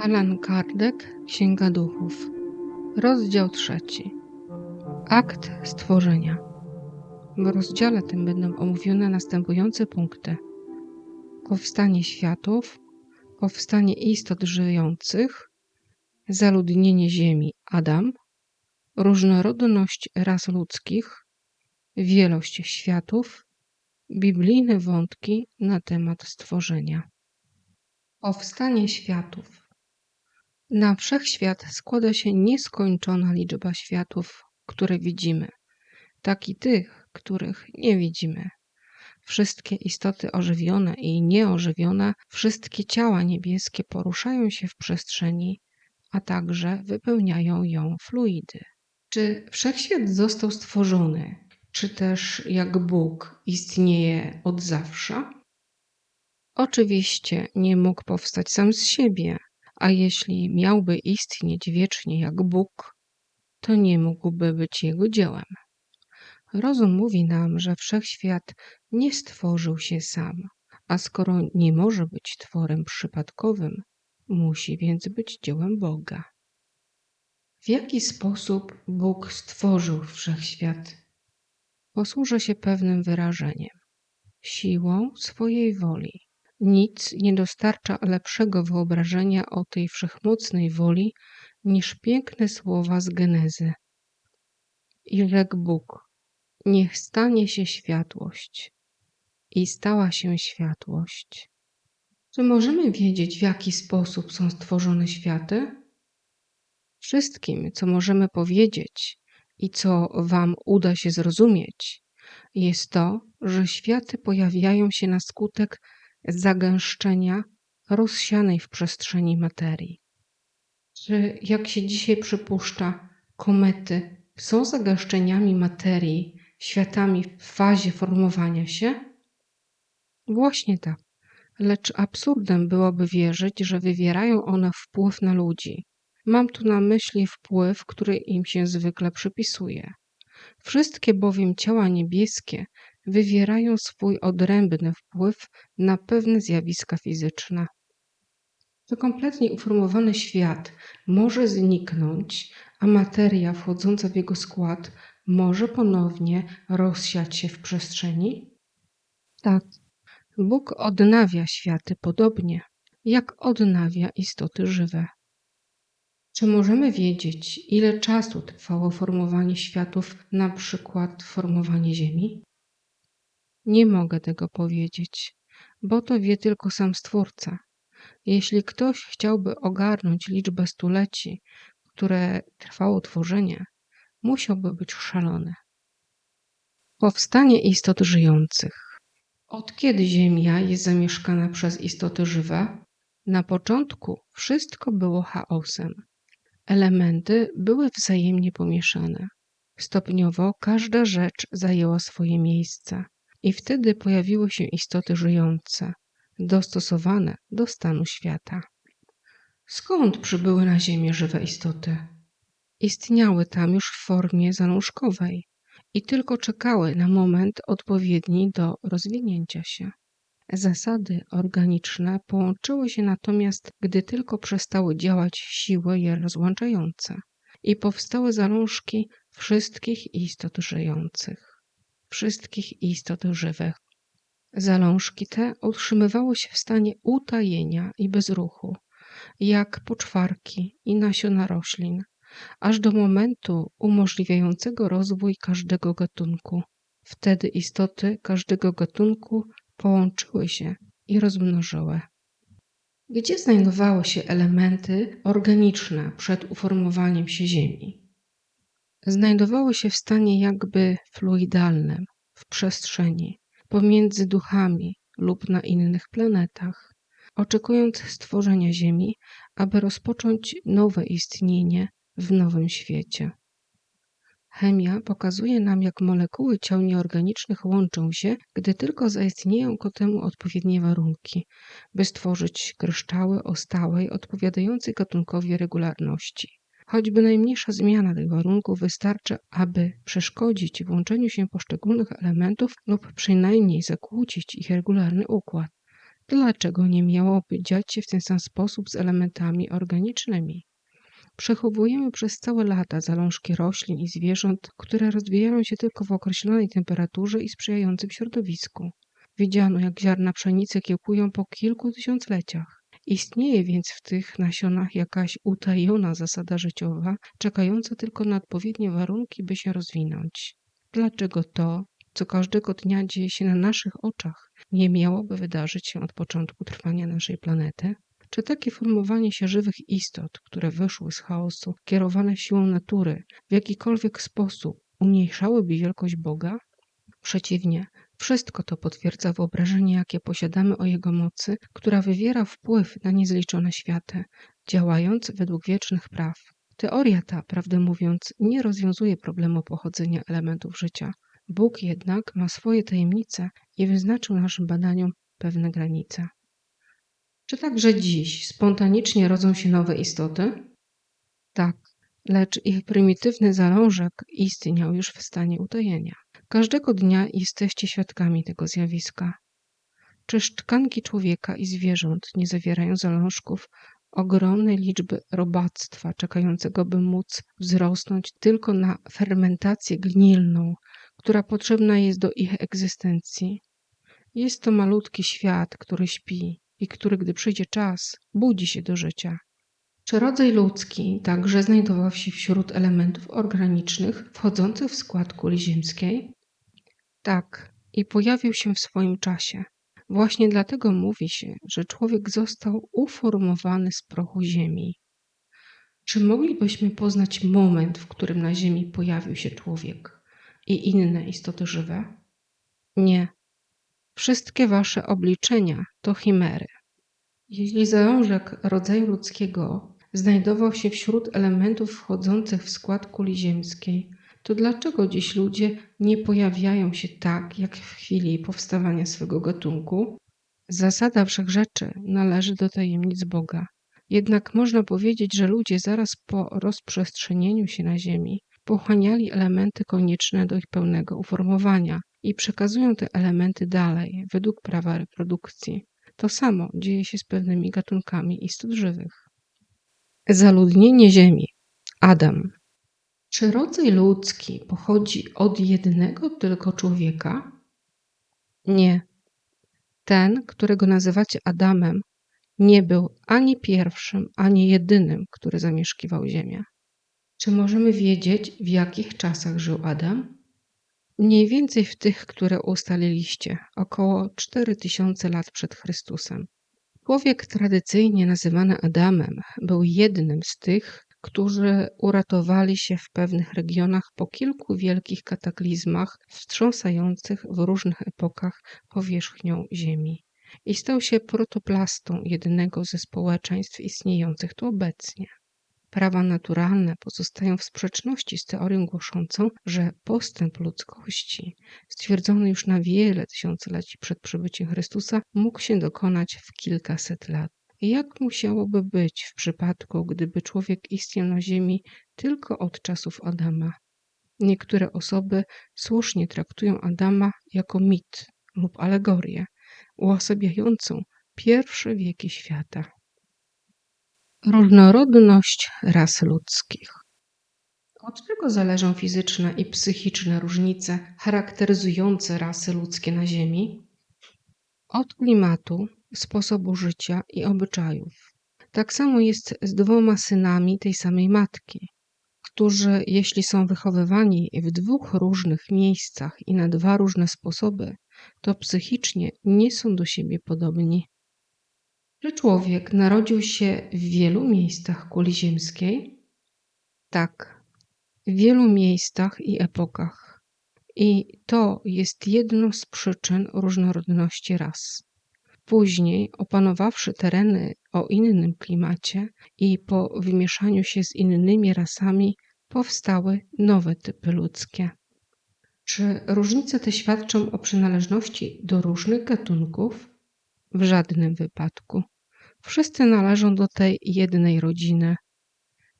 Alan Kardec, Księga Duchów, rozdział trzeci. Akt stworzenia. W rozdziale tym będą omówione następujące punkty: powstanie światów, powstanie istot żyjących, zaludnienie Ziemi Adam, różnorodność ras ludzkich, wielość światów, biblijne wątki na temat stworzenia. Powstanie światów. Na wszechświat składa się nieskończona liczba światów, które widzimy, tak i tych, których nie widzimy. Wszystkie istoty ożywione i nieożywione, wszystkie ciała niebieskie poruszają się w przestrzeni, a także wypełniają ją fluidy. Czy wszechświat został stworzony, czy też jak Bóg istnieje od zawsze? Oczywiście nie mógł powstać sam z siebie, a jeśli miałby istnieć wiecznie jak Bóg, to nie mógłby być jego dziełem. Rozum mówi nam, że wszechświat nie stworzył się sam, a skoro nie może być tworem przypadkowym, musi więc być dziełem Boga. W jaki sposób Bóg stworzył wszechświat? Posłużę się pewnym wyrażeniem siłą swojej woli. Nic nie dostarcza lepszego wyobrażenia o tej wszechmocnej woli niż piękne słowa z Genezy. I rzekł Bóg: Niech stanie się światłość. I stała się światłość. Czy możemy wiedzieć, w jaki sposób są stworzone światy? Wszystkim, co możemy powiedzieć i co Wam uda się zrozumieć, jest to, że światy pojawiają się na skutek zagęszczenia rozsianej w przestrzeni materii. Czy, jak się dzisiaj przypuszcza, komety są zagęszczeniami materii, światami w fazie formowania się? Właśnie tak. Lecz absurdem byłoby wierzyć, że wywierają one wpływ na ludzi. Mam tu na myśli wpływ, który im się zwykle przypisuje. Wszystkie bowiem ciała niebieskie wywierają swój odrębny wpływ na pewne zjawiska fizyczne. To kompletnie uformowany świat może zniknąć, a materia wchodząca w jego skład może ponownie rozsiać się w przestrzeni? Tak. Bóg odnawia światy podobnie, jak odnawia istoty żywe. Czy możemy wiedzieć, ile czasu trwało formowanie światów, na przykład formowanie Ziemi? Nie mogę tego powiedzieć, bo to wie tylko sam Stwórca. Jeśli ktoś chciałby ogarnąć liczbę stuleci, które trwało tworzenie, musiałby być szalony. Powstanie istot żyjących. Od kiedy Ziemia jest zamieszkana przez istoty żywe? Na początku wszystko było chaosem. Elementy były wzajemnie pomieszane. Stopniowo każda rzecz zajęła swoje miejsce. I wtedy pojawiły się istoty żyjące, dostosowane do stanu świata. Skąd przybyły na Ziemię żywe istoty? Istniały tam już w formie zalążkowej i tylko czekały na moment odpowiedni do rozwinięcia się. Zasady organiczne połączyły się natomiast, gdy tylko przestały działać siły je rozłączające i powstały zalążki wszystkich istot żyjących wszystkich istot żywych. Zalążki te utrzymywały się w stanie utajenia i bezruchu, jak poczwarki i nasiona roślin, aż do momentu umożliwiającego rozwój każdego gatunku. Wtedy istoty każdego gatunku połączyły się i rozmnożyły. Gdzie znajdowały się elementy organiczne przed uformowaniem się Ziemi? Znajdowały się w stanie jakby fluidalnym, w przestrzeni, pomiędzy duchami lub na innych planetach, oczekując stworzenia Ziemi, aby rozpocząć nowe istnienie w nowym świecie. Chemia pokazuje nam, jak molekuły ciał nieorganicznych łączą się, gdy tylko zaistnieją ku temu odpowiednie warunki, by stworzyć kryształy o stałej, odpowiadającej gatunkowi regularności. Choćby najmniejsza zmiana tych warunków wystarczy, aby przeszkodzić włączeniu się poszczególnych elementów lub przynajmniej zakłócić ich regularny układ. Dlaczego nie miałoby dziać się w ten sam sposób z elementami organicznymi? Przechowujemy przez całe lata zalążki roślin i zwierząt, które rozwijają się tylko w określonej temperaturze i sprzyjającym środowisku. Widziano, jak ziarna pszenicy kiełkują po kilku tysiącleciach. Istnieje więc w tych nasionach jakaś utajona zasada życiowa, czekająca tylko na odpowiednie warunki, by się rozwinąć. Dlaczego to, co każdego dnia dzieje się na naszych oczach, nie miałoby wydarzyć się od początku trwania naszej planety? Czy takie formowanie się żywych istot, które wyszły z chaosu, kierowane siłą natury, w jakikolwiek sposób umniejszałyby wielkość Boga? Przeciwnie, wszystko to potwierdza wyobrażenie, jakie posiadamy o Jego mocy, która wywiera wpływ na niezliczone światy, działając według wiecznych praw. Teoria ta, prawdę mówiąc, nie rozwiązuje problemu pochodzenia elementów życia. Bóg jednak ma swoje tajemnice i wyznaczył naszym badaniom pewne granice. Czy także dziś spontanicznie rodzą się nowe istoty? Tak, lecz ich prymitywny zalążek istniał już w stanie utajenia. Każdego dnia jesteście świadkami tego zjawiska. Czyż tkanki człowieka i zwierząt nie zawierają zalążków ogromnej liczby robactwa, czekającego by móc wzrosnąć tylko na fermentację gnilną, która potrzebna jest do ich egzystencji? Jest to malutki świat, który śpi i który, gdy przyjdzie czas, budzi się do życia. Czy rodzaj ludzki także znajdował się wśród elementów organicznych wchodzących w skład kuli ziemskiej? Tak, i pojawił się w swoim czasie. Właśnie dlatego mówi się, że człowiek został uformowany z prochu ziemi. Czy moglibyśmy poznać moment, w którym na ziemi pojawił się człowiek i inne istoty żywe? Nie. Wszystkie wasze obliczenia to chimery. Jeśli zalążek rodzaju ludzkiego znajdował się wśród elementów wchodzących w skład kuli ziemskiej, to dlaczego dziś ludzie nie pojawiają się tak, jak w chwili powstawania swego gatunku? Zasada wszechrzeczy należy do tajemnic Boga. Jednak można powiedzieć, że ludzie zaraz po rozprzestrzenieniu się na Ziemi pochłaniali elementy konieczne do ich pełnego uformowania i przekazują te elementy dalej według prawa reprodukcji. To samo dzieje się z pewnymi gatunkami istot żywych. Zaludnienie Ziemi. Adam. Czy rodzaj ludzki pochodzi od jednego tylko człowieka? Nie. Ten, którego nazywacie Adamem, nie był ani pierwszym, ani jedynym, który zamieszkiwał Ziemię. Czy możemy wiedzieć, w jakich czasach żył Adam? Mniej więcej w tych, które ustaliliście, około 4000 lat przed Chrystusem. Człowiek tradycyjnie nazywany Adamem był jednym z tych, którzy uratowali się w pewnych regionach po kilku wielkich kataklizmach wstrząsających w różnych epokach powierzchnią Ziemi i stał się protoplastą jednego ze społeczeństw istniejących tu obecnie. Prawa naturalne pozostają w sprzeczności z teorią głoszącą, że postęp ludzkości, stwierdzony już na wiele tysiącleci przed przybyciem Chrystusa, mógł się dokonać w kilkaset lat. Jak musiałoby być w przypadku, gdyby człowiek istniał na Ziemi tylko od czasów Adama? Niektóre osoby słusznie traktują Adama jako mit lub alegorię, uosabiającą pierwsze wieki świata. Różnorodność ras ludzkich. Od czego zależą fizyczne i psychiczne różnice charakteryzujące rasy ludzkie na Ziemi? Od klimatu, sposobu życia i obyczajów. Tak samo jest z dwoma synami tej samej matki, którzy, jeśli są wychowywani w dwóch różnych miejscach i na dwa różne sposoby, to psychicznie nie są do siebie podobni. Czy człowiek narodził się w wielu miejscach kuli ziemskiej? Tak, w wielu miejscach i epokach. I to jest jedną z przyczyn różnorodności ras. Później, opanowawszy tereny o innym klimacie i po wymieszaniu się z innymi rasami, powstały nowe typy ludzkie. Czy różnice te świadczą o przynależności do różnych gatunków? W żadnym wypadku. Wszyscy należą do tej jednej rodziny.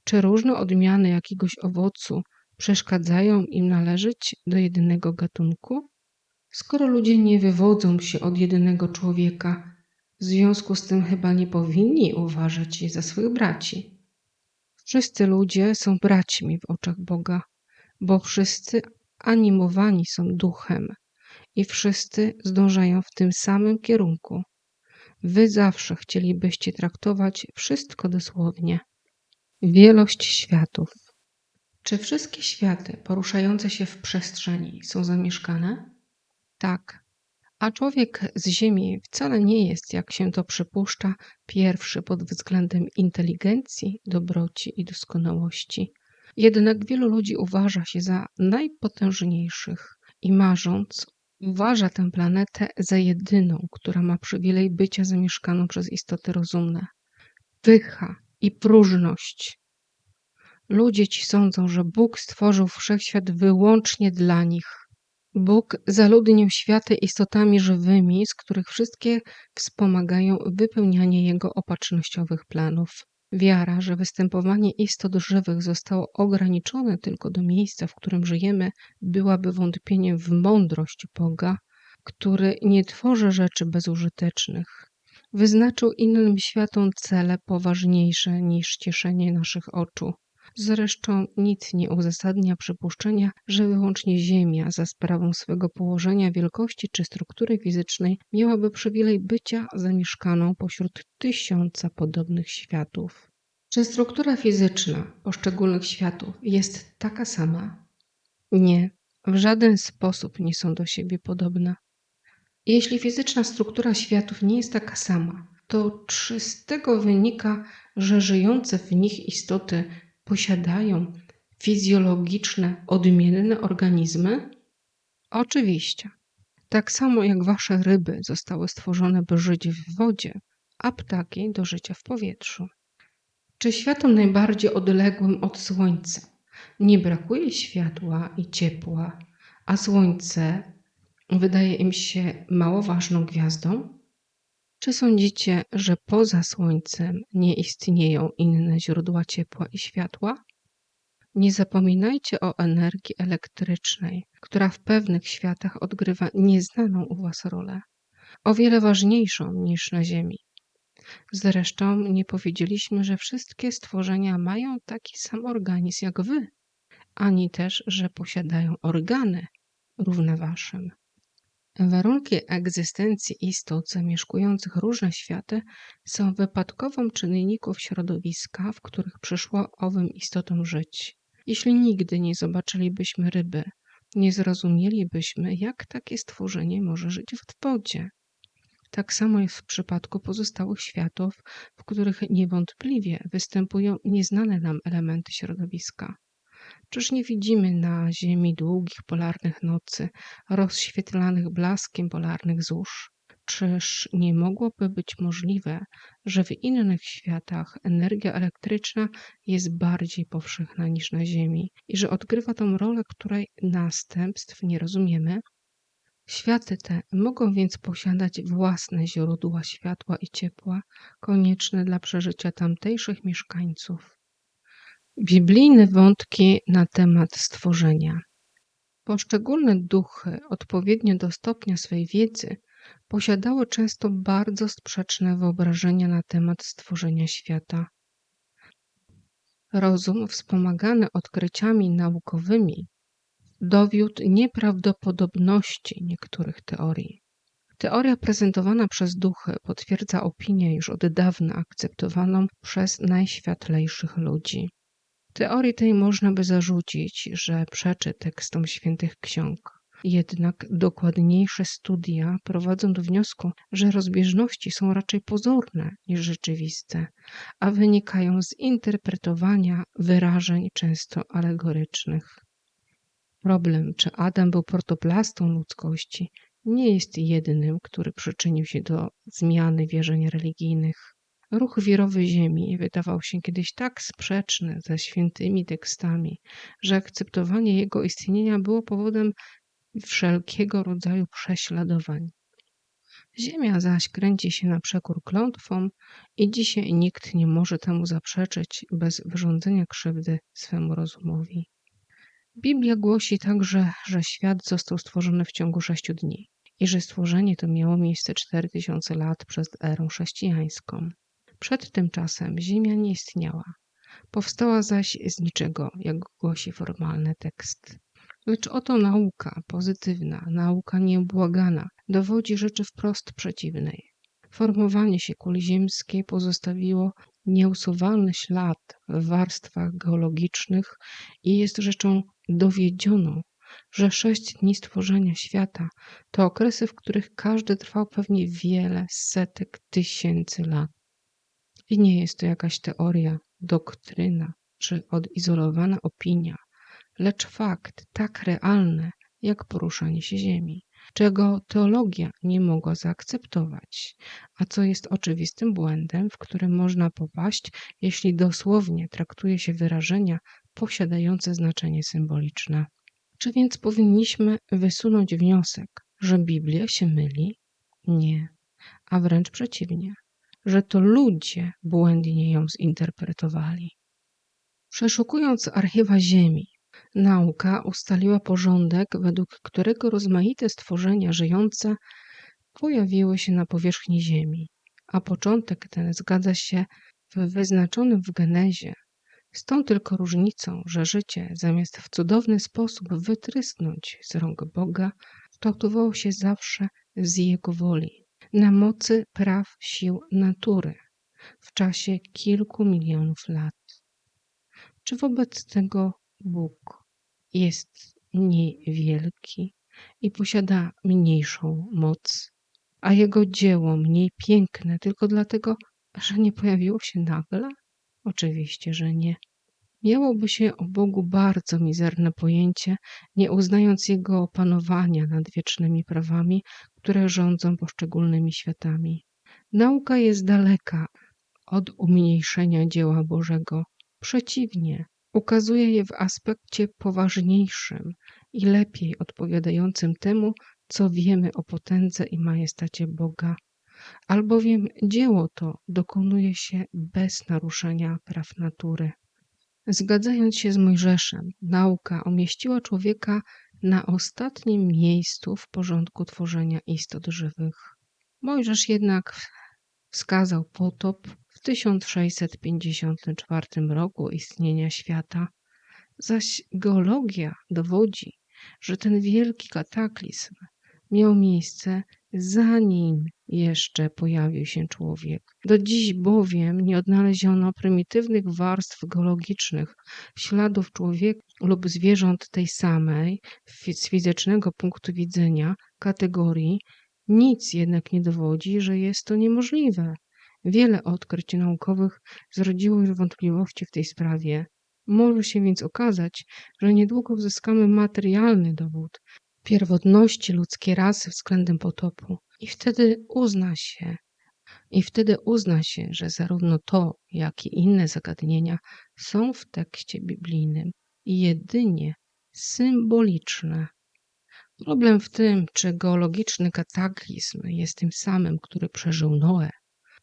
Czy różne odmiany jakiegoś owocu przeszkadzają im należeć do jednego gatunku? Skoro ludzie nie wywodzą się od jedynego człowieka, W związku z tym chyba nie powinni uważać je za swych braci. Wszyscy ludzie są braćmi w oczach Boga, bo wszyscy animowani są duchem i wszyscy zdążają w tym samym kierunku. Wy zawsze chcielibyście traktować wszystko dosłownie. Wielość światów. Czy wszystkie światy poruszające się w przestrzeni są zamieszkane? Tak. A człowiek z Ziemi wcale nie jest, jak się to przypuszcza, pierwszy pod względem inteligencji, dobroci i doskonałości. Jednak wielu ludzi uważa się za najpotężniejszych i marząc, uważa tę planetę za jedyną, która ma przywilej bycia zamieszkaną przez istoty rozumne. Pycha i próżność. Ludzie ci sądzą, że Bóg stworzył wszechświat wyłącznie dla nich. Bóg zaludnił światy istotami żywymi, z których wszystkie wspomagają wypełnianie Jego opatrznościowych planów. Wiara, że występowanie istot żywych zostało ograniczone tylko do miejsca, w którym żyjemy, byłaby wątpieniem w mądrość Boga, który nie tworzy rzeczy bezużytecznych. Wyznaczył innym światom cele poważniejsze niż cieszenie naszych oczu. Zresztą nic nie uzasadnia przypuszczenia, że wyłącznie Ziemia za sprawą swego położenia, wielkości czy struktury fizycznej miałaby przywilej bycia zamieszkaną pośród tysiąca podobnych światów. Czy struktura fizyczna poszczególnych światów jest taka sama? Nie, w żaden sposób nie są do siebie podobne. Jeśli fizyczna struktura światów nie jest taka sama, to czy z tego wynika, że żyjące w nich istoty posiadają fizjologiczne, odmienne organizmy? Oczywiście. Tak samo jak wasze ryby zostały stworzone, by żyć w wodzie, a ptaki do życia w powietrzu. Czy światom najbardziej odległym od Słońca nie brakuje światła i ciepła, a Słońce wydaje im się mało ważną gwiazdą? Czy sądzicie, że poza Słońcem nie istnieją inne źródła ciepła i światła? Nie zapominajcie o energii elektrycznej, która w pewnych światach odgrywa nieznaną u Was rolę, o wiele ważniejszą niż na Ziemi. Zresztą nie powiedzieliśmy, że wszystkie stworzenia mają taki sam organizm jak Wy, ani też, że posiadają organy równe Waszym. Warunki egzystencji istot zamieszkujących różne światy są wypadkową czynników środowiska, w których przyszło owym istotom żyć. Jeśli nigdy nie zobaczylibyśmy ryby, nie zrozumielibyśmy, jak takie stworzenie może żyć w wodzie. Tak samo jest w przypadku pozostałych światów, w których niewątpliwie występują nieznane nam elementy środowiska. Czyż nie widzimy na Ziemi długich polarnych nocy, rozświetlanych blaskiem polarnych zórz? Czyż nie mogłoby być możliwe, że w innych światach energia elektryczna jest bardziej powszechna niż na Ziemi i że odgrywa tą rolę, której następstw nie rozumiemy? Światy te mogą więc posiadać własne źródła światła i ciepła, konieczne dla przeżycia tamtejszych mieszkańców. Biblijne wątki na temat stworzenia. Poszczególne duchy, odpowiednio do stopnia swej wiedzy, posiadały często bardzo sprzeczne wyobrażenia na temat stworzenia świata. Rozum, wspomagany odkryciami naukowymi, dowiódł nieprawdopodobności niektórych teorii. Teoria prezentowana przez duchy potwierdza opinię już od dawna akceptowaną przez najświatlejszych ludzi. Teorii tej można by zarzucić, że przeczy tekstom świętych ksiąg. Jednak dokładniejsze studia prowadzą do wniosku, że rozbieżności są raczej pozorne niż rzeczywiste, a wynikają z interpretowania wyrażeń często alegorycznych. Problem, czy Adam był protoplastą ludzkości, nie jest jedynym, który przyczynił się do zmiany wierzeń religijnych. Ruch wirowy Ziemi wydawał się kiedyś tak sprzeczny ze świętymi tekstami, że akceptowanie jego istnienia było powodem wszelkiego rodzaju prześladowań. Ziemia zaś kręci się na przekór klątwom i dzisiaj nikt nie może temu zaprzeczyć bez wyrządzenia krzywdy swemu rozumowi. Biblia głosi także, że świat został stworzony w ciągu sześciu dni. i że stworzenie to miało miejsce 4000 lat przed erą chrześcijańską. Przed tym czasem Ziemia nie istniała. Powstała zaś z niczego, jak głosi formalny tekst. Lecz oto nauka pozytywna, nauka nieubłagana, dowodzi rzeczy wprost przeciwnej. Formowanie się kuli ziemskiej pozostawiło nieusuwalny ślad w warstwach geologicznych i jest rzeczą dowiedzioną, że sześć dni stworzenia świata to okresy, w których każdy trwał pewnie wiele setek tysięcy lat. I nie jest to jakaś teoria, doktryna czy odizolowana opinia, lecz fakt tak realny jak poruszanie się Ziemi, czego teologia nie mogła zaakceptować, a co jest oczywistym błędem, w którym można popaść, jeśli dosłownie traktuje się wyrażenia posiadające znaczenie symboliczne. Czy więc powinniśmy wysunąć wniosek, że Biblia się myli? Nie, a wręcz przeciwnie, że to ludzie błędnie ją zinterpretowali. Przeszukując archiwa Ziemi, nauka ustaliła porządek, według którego rozmaite stworzenia żyjące pojawiły się na powierzchni Ziemi, a początek ten zgadza się w wyznaczonym w genezie z tą tylko różnicą, że życie, zamiast w cudowny sposób wytrysnąć z rąk Boga, kształtowało się zawsze z Jego woli, na mocy praw sił natury, w czasie kilku milionów lat. Czy wobec tego Bóg jest mniej wielki i posiada mniejszą moc, a Jego dzieło mniej piękne tylko dlatego, że nie pojawiło się nagle? Oczywiście, że nie. Miałoby się o Bogu bardzo mizerne pojęcie, nie uznając Jego opanowania nad wiecznymi prawami, które rządzą poszczególnymi światami. Nauka jest daleka od umniejszenia dzieła Bożego. Przeciwnie, ukazuje je w aspekcie poważniejszym i lepiej odpowiadającym temu, co wiemy o potędze i majestacie Boga albowiem dzieło to dokonuje się bez naruszenia praw natury. Zgadzając się z Mojżeszem, nauka umieściła człowieka na ostatnim miejscu w porządku tworzenia istot żywych. Mojżesz jednak wskazał potop w 1654 roku istnienia świata, zaś geologia dowodzi, że ten wielki kataklizm miał miejsce zanim jeszcze pojawił się człowiek. Do dziś bowiem nie odnaleziono prymitywnych warstw geologicznych, śladów człowieka lub zwierząt tej samej, z fizycznego punktu widzenia, kategorii, nic jednak nie dowodzi, że jest to niemożliwe. Wiele odkryć naukowych zrodziło już wątpliwości w tej sprawie. Może się więc okazać, że niedługo uzyskamy materialny dowód pierwotności ludzkiej rasy względem potopu. I wtedy uzna się, i wtedy uzna się, że zarówno to, jak i inne zagadnienia są w tekście biblijnym jedynie symboliczne. Problem w tym, czy geologiczny kataklizm jest tym samym, który przeżył Noe,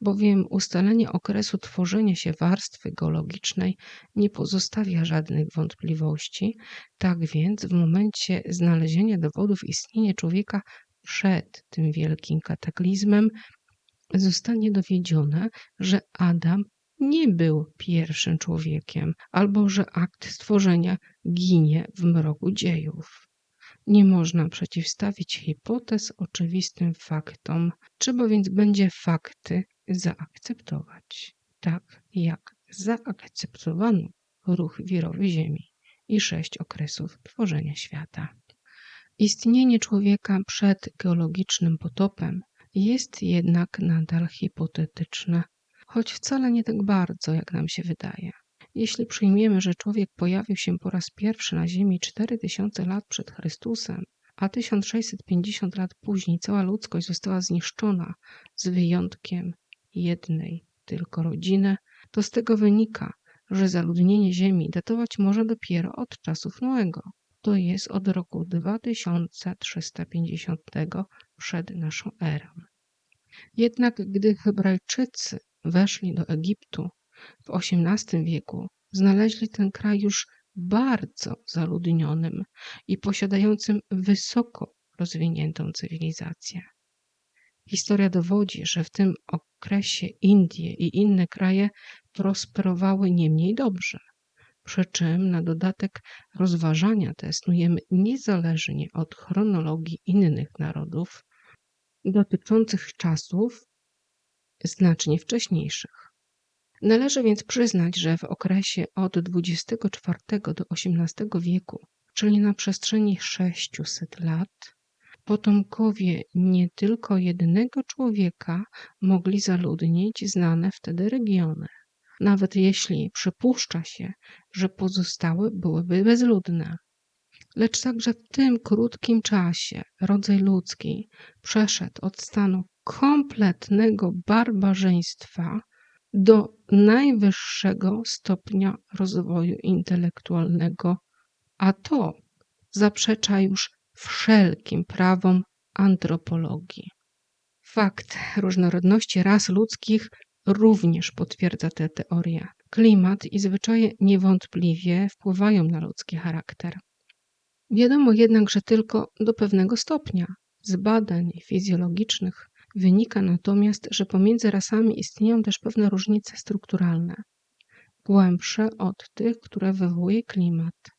bowiem ustalenie okresu tworzenia się warstwy geologicznej nie pozostawia żadnych wątpliwości. Tak więc w momencie znalezienia dowodów istnienia człowieka przed tym wielkim kataklizmem zostanie dowiedzione, że Adam nie był pierwszym człowiekiem, albo że akt stworzenia ginie w mroku dziejów. Nie można przeciwstawić hipotez oczywistym faktom, trzeba więc będzie fakty zaakceptować, tak jak zaakceptowano ruch wirowy Ziemi i sześć okresów tworzenia świata. Istnienie człowieka przed geologicznym potopem jest jednak nadal hipotetyczne, choć wcale nie tak bardzo, jak nam się wydaje. Jeśli przyjmiemy, że człowiek pojawił się po raz pierwszy na Ziemi 4000 lat przed Chrystusem, a 1650 lat później cała ludzkość została zniszczona, z wyjątkiem jednej tylko rodziny, to z tego wynika, że zaludnienie Ziemi datować może dopiero od czasów Noego, to jest od roku 2350 przed naszą erą. Jednak gdy Hebrajczycy weszli do Egiptu w XVIII wieku, znaleźli ten kraj już bardzo zaludnionym i posiadającym wysoko rozwiniętą cywilizację. Historia dowodzi, że w tym okresie Indie i inne kraje prosperowały nie mniej dobrze. Przy czym na dodatek rozważania te snujemy niezależnie od chronologii innych narodów dotyczących czasów znacznie wcześniejszych. Należy więc przyznać, że w okresie od XXIV do XVIII wieku, czyli na przestrzeni 600 lat, potomkowie nie tylko jednego człowieka mogli zaludnić znane wtedy regiony, nawet jeśli przypuszcza się, że pozostałe byłyby bezludne. Lecz także w tym krótkim czasie rodzaj ludzki przeszedł od stanu kompletnego barbarzyństwa do najwyższego stopnia rozwoju intelektualnego, a to zaprzecza już wszelkim prawom antropologii. Fakt różnorodności ras ludzkich również potwierdza tę teorię. Klimat i zwyczaje niewątpliwie wpływają na ludzki charakter. Wiadomo jednak, że tylko do pewnego stopnia. Z badań fizjologicznych wynika natomiast, że pomiędzy rasami istnieją też pewne różnice strukturalne, głębsze od tych, które wywołuje klimat.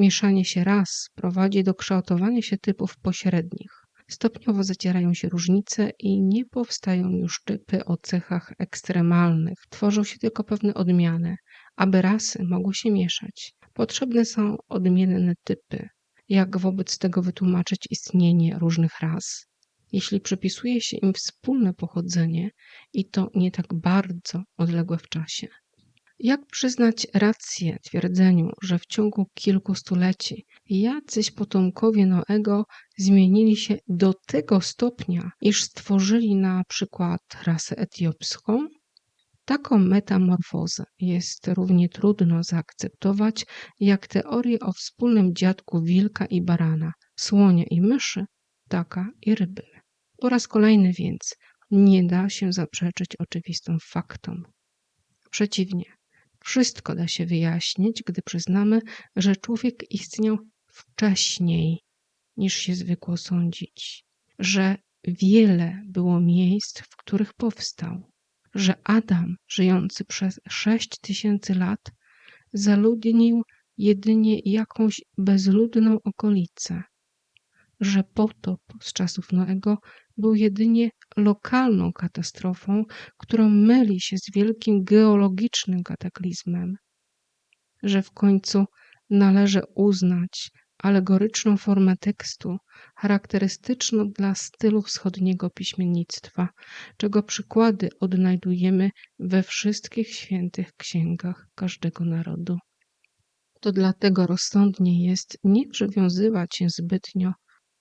Mieszanie się ras prowadzi do kształtowania się typów pośrednich. Stopniowo zacierają się różnice i nie powstają już typy o cechach ekstremalnych. Tworzą się tylko pewne odmiany. Aby rasy mogły się mieszać, potrzebne są odmienne typy. Jak wobec tego wytłumaczyć istnienie różnych ras? Jeśli przypisuje się im wspólne pochodzenie i to nie tak bardzo odległe w czasie. Jak przyznać rację twierdzeniu, że w ciągu kilku stuleci jacyś potomkowie Noego zmienili się do tego stopnia, iż stworzyli na przykład rasę etiopską? Taką metamorfozę jest równie trudno zaakceptować, jak teorię o wspólnym dziadku wilka i barana, słonia i myszy, ptaka i ryby. Po raz kolejny więc nie da się zaprzeczyć oczywistym faktom. Przeciwnie, wszystko da się wyjaśnić, gdy przyznamy, że człowiek istniał wcześniej niż się zwykło sądzić, że wiele było miejsc, w których powstał, że Adam, żyjący przez sześć tysięcy lat, zaludnił jedynie jakąś bezludną okolicę, że potop z czasów Noego był jedynie lokalną katastrofą, którą myli się z wielkim geologicznym kataklizmem, że w końcu należy uznać alegoryczną formę tekstu charakterystyczną dla stylu wschodniego piśmiennictwa, czego przykłady odnajdujemy we wszystkich świętych księgach każdego narodu. To dlatego rozsądnie jest nie przywiązywać się zbytnio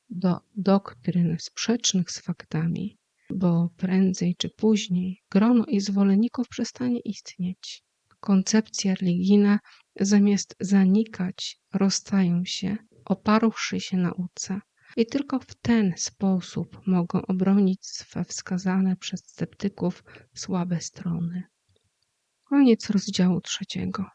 do doktryn sprzecznych z faktami, bo prędzej czy później grono ich zwolenników przestanie istnieć. Koncepcja religijna zamiast zanikać, rozstają się, oparłszy się nauce. I tylko w ten sposób mogą obronić swe wskazane przez sceptyków słabe strony. Koniec rozdziału trzeciego.